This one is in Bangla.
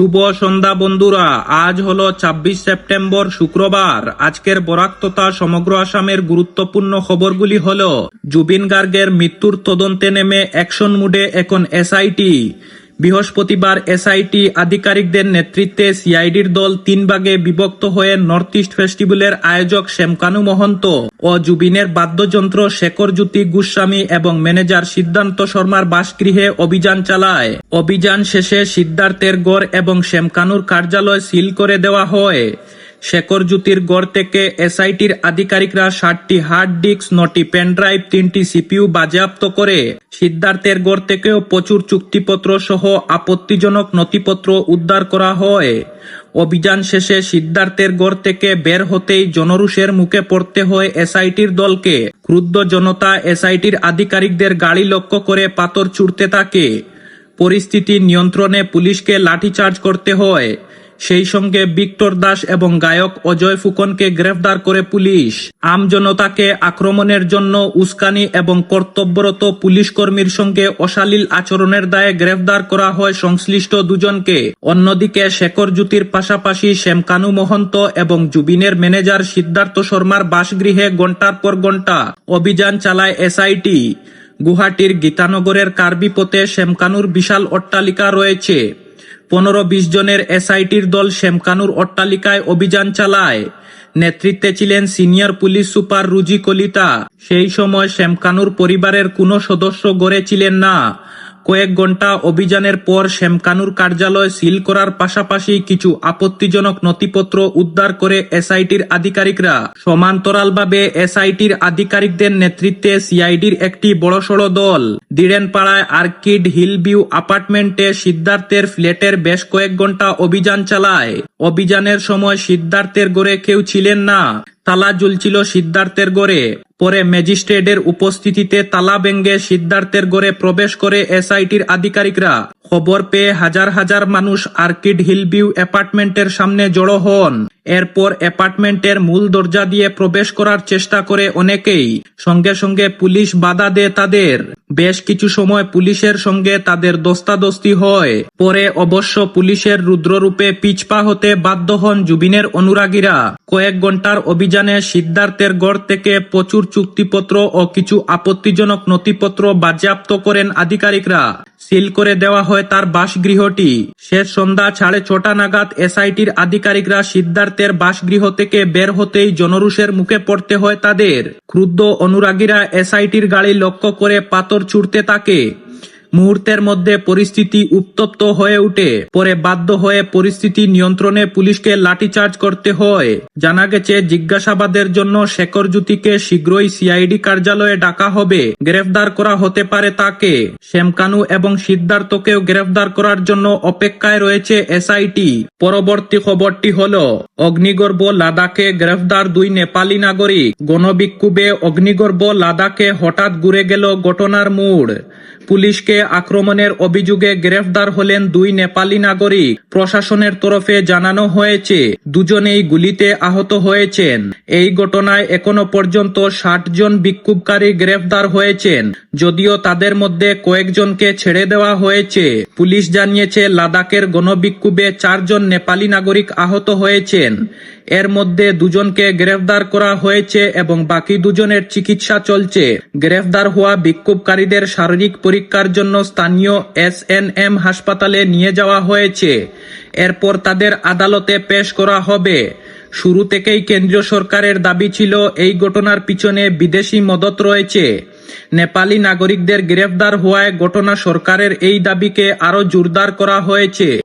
শুভ সন্ধ্যা বন্ধুরা। আজ হলো ২৬ সেপ্টেম্বর শুক্রবার। আজকের বরাক তথা সমগ্র আসামের গুরুত্বপূর্ণ খবরগুলি হল জুবিন গার্গের মৃত্যুর তদন্তে নেমে অ্যাকশন মুডে এখন এসআইটি। বৃহস্পতিবার এসআইটি আধিকারিকদের নেতৃত্বে সিআইডির দল তিন ভাগে বিভক্ত হয়ে নর্থ ইস্ট ফেস্টিভ্যালের আয়োজক শ্যামকানু মহন্ত ও জুবিনের বাদ্যযন্ত্র শেখর জ্যোতি গোস্বামী এবং ম্যানেজার সিদ্ধান্ত শর্মার বাসগৃহে অভিযান চালায়। অভিযান শেষে সিদ্ধার্থের গড় এবং শ্যামকানুর কার্যালয় সিল করে দেওয়া হয়। শেখর জ্যোতির গড় থেকে এসআইটির আধিকারিকরা ষাটটি হার্ড ডিস্ক নটি পেনড্রাইভ তিনটি সিপিইউ বাজেয়াপ্ত করে সিদ্ধার্থের গড় থেকেও প্রচুর চুক্তিপত্র সহ আপত্তিজনক নথিপত্র উদ্ধার করা হয়। অভিযান শেষে সিদ্ধার্থের গড় থেকে বের হতেই জনরুষের মুখে পড়তে হয় এসআইটির দলকে। ক্রুদ্ধ জনতা এসআইটির আধিকারিকদের গাড়ি লক্ষ্য করে পাথর ছুড়তে থাকে। পরিস্থিতি নিয়ন্ত্রণে পুলিশকে লাঠিচার্জ করতে হয়। সেই সঙ্গে বিক্টর দাস এবং গায়ক অজয় ফুকনকে গ্রেফতার করে পুলিশ। আমজনতাকে আক্রমণের জন্য উস্কানি এবং কর্তব্যরত পুলিশ কর্মীর সঙ্গে অশালীল আচরণের দায়ে গ্রেফতার করা হয় সংশ্লিষ্ট দুজনকে। অন্যদিকে শেখর জ্যোতির পাশাপাশি শ্যামকানু মহন্ত এবং জুবিনের ম্যানেজার সিদ্ধার্থ শর্মার বাসগৃহে ঘণ্টার পর ঘণ্টা অভিযান চালায় এসআইটি। গুহাটির গীতানগরের কার্বিপথে শ্যামকানুর বিশাল অট্টালিকা রয়েছে। পনেরো বিশ জনের এসআইটির দল শ্যামকানুর অট্টালিকায় অভিযান চালায়। নেতৃত্বে ছিলেন সিনিয়র পুলিশ সুপার রুজি কলিতা। সেই সময় শ্যামকানুর পরিবারের কোনো সদস্য গড়ে ছিলেন না। কয়েক ঘণ্টা অভিযানের পর শ্যামকানুর কার্যালয় সিল করার পাশাপাশি কিছু আপত্তিজনক নথিপত্র উদ্ধার করে এসআইটির আধিকারিকরা। সমান্তরালভাবে এসআইটির আধিকারিকদের নেতৃত্বে সিআইডির একটি বড়সড় দল। দিড়েনপাড়ায় আর্কিড হিল ভিউ অ্যাপার্টমেন্টে সিদ্ধার্থের ফ্ল্যাটের বেশ কয়েক ঘণ্টা অভিযান চালায়। অভিযানের সময় সিদ্ধার্থের গড়ে কেউ ছিলেন না। তালা ঝুলছিল সিদ্ধার্থের গড়ে। পরে ম্যাজিস্ট্রেটের উপস্থিতিতে তালা ভেঙ্গে সিদ্ধার্থের গড়ে প্রবেশ করে এসআইটির আধিকারিকরা। খবর পেয়ে হাজার হাজার মানুষ আর্কিড হিল ভিউ অ্যাপার্টমেন্টের সামনে জড়ো হন। এরপর অ্যাপার্টমেন্টের মূল দরজা দিয়ে প্রবেশ করার চেষ্টা করে অনেকেই। সঙ্গে সঙ্গে পুলিশ বাধা দেয় তাদের। বেশ কিছু সময় পুলিশের সঙ্গে তাদের দস্তাদস্তি হয়। পরে অবশ্য পুলিশের রুদ্ররূপে পিছপা হতে বাধ্য হন জুবিনের অনুরাগীরা। কয়েক ঘণ্টার অভিযানে সিদ্ধার্থের গড় থেকে প্রচুর চুক্তিপত্র ও কিছু আপত্তিজনক নথিপত্র বাজেয়াপ্ত করেন আধিকারিকরা। সিল করে দেওয়া হয় তার বাসগৃহটি। শেষ সন্ধ্যা সাড়ে ছটা নাগাদ এসআইটির আধিকারিকরা সিদ্ধার্থের বাসগৃহ থেকে বের হতেই জনরুষের মুখে পড়তে হয় তাদের। ক্রুদ্ধ অনুরাগীরা এসআইটির গাড়ি লক্ষ্য করে পাথর ছুটতে থাকে। মুহূর্তের মধ্যে পরিস্থিতি উত্তপ্ত হয়ে ওঠে পরে বাধ্য হয়ে পরিস্থিতি নিয়ন্ত্রণে পুলিশকে লাঠিচার্জ করতে হয়। জানা গেছে, জিজ্ঞাসাবাদের জন্য শেখর জ্যোতিকে শীঘ্রই সিআইডি কার্যালয়ে ডাকা হবে। গ্রেফতার করা হতে পারে তাকে। শ্যামকানু এবং সিদ্ধার্থকেও গ্রেফতার করার জন্য অপেক্ষায় রয়েছে এসআইটি। পরবর্তী খবরটি হল, অগ্নিগর্ভ লাদাখে গ্রেফতার দুই নেপালি নাগরিক। গণবিক্ষোভে অগ্নিগর্ভ লাদাখে হঠাৎ ঘুরে গেল ঘটনার মোড়। পুলিশকে আক্রমণের অভিযোগে গ্রেফতার হলেন দুই নেপালি নাগরিক। প্রশাসনের তরফে জানানো হয়েছে, দুজনেই গুলিতে আহত হয়েছেন। এই ঘটনায় এখনও পর্যন্ত ষাট জন বিক্ষোভকারী গ্রেফতার হয়েছেন, যদিও তাদের মধ্যে কয়েকজনকে ছেড়ে দেওয়া হয়েছে। পুলিশ জানিয়েছে, লাদাখের গণবিক্ষোভে চারজন নেপালি নাগরিক আহত হয়েছেন। এর মধ্যে দুজনকে গ্রেফতার করা হয়েছে এবং বাকি দুজনের চিকিৎসা চলছে। গ্রেফতার হওয়া বিক্ষোভকারীদের শারীরিক পরীক্ষার জন্য স্থানীয় এসএনএম হাসপাতালে নিয়ে যাওয়া হয়েছে। এরপর তাদের আদালতে পেশ করা হবে। শুরু থেকেই কেন্দ্রীয় সরকারের দাবি ছিল, এই ঘটনার পিছনে বিদেশি মদত রয়েছে। নেপালি নাগরিকদের গ্রেফতার হওয়ায় ঘটনা সরকারের এই দাবিকে আরও জোরদার করা হয়েছে।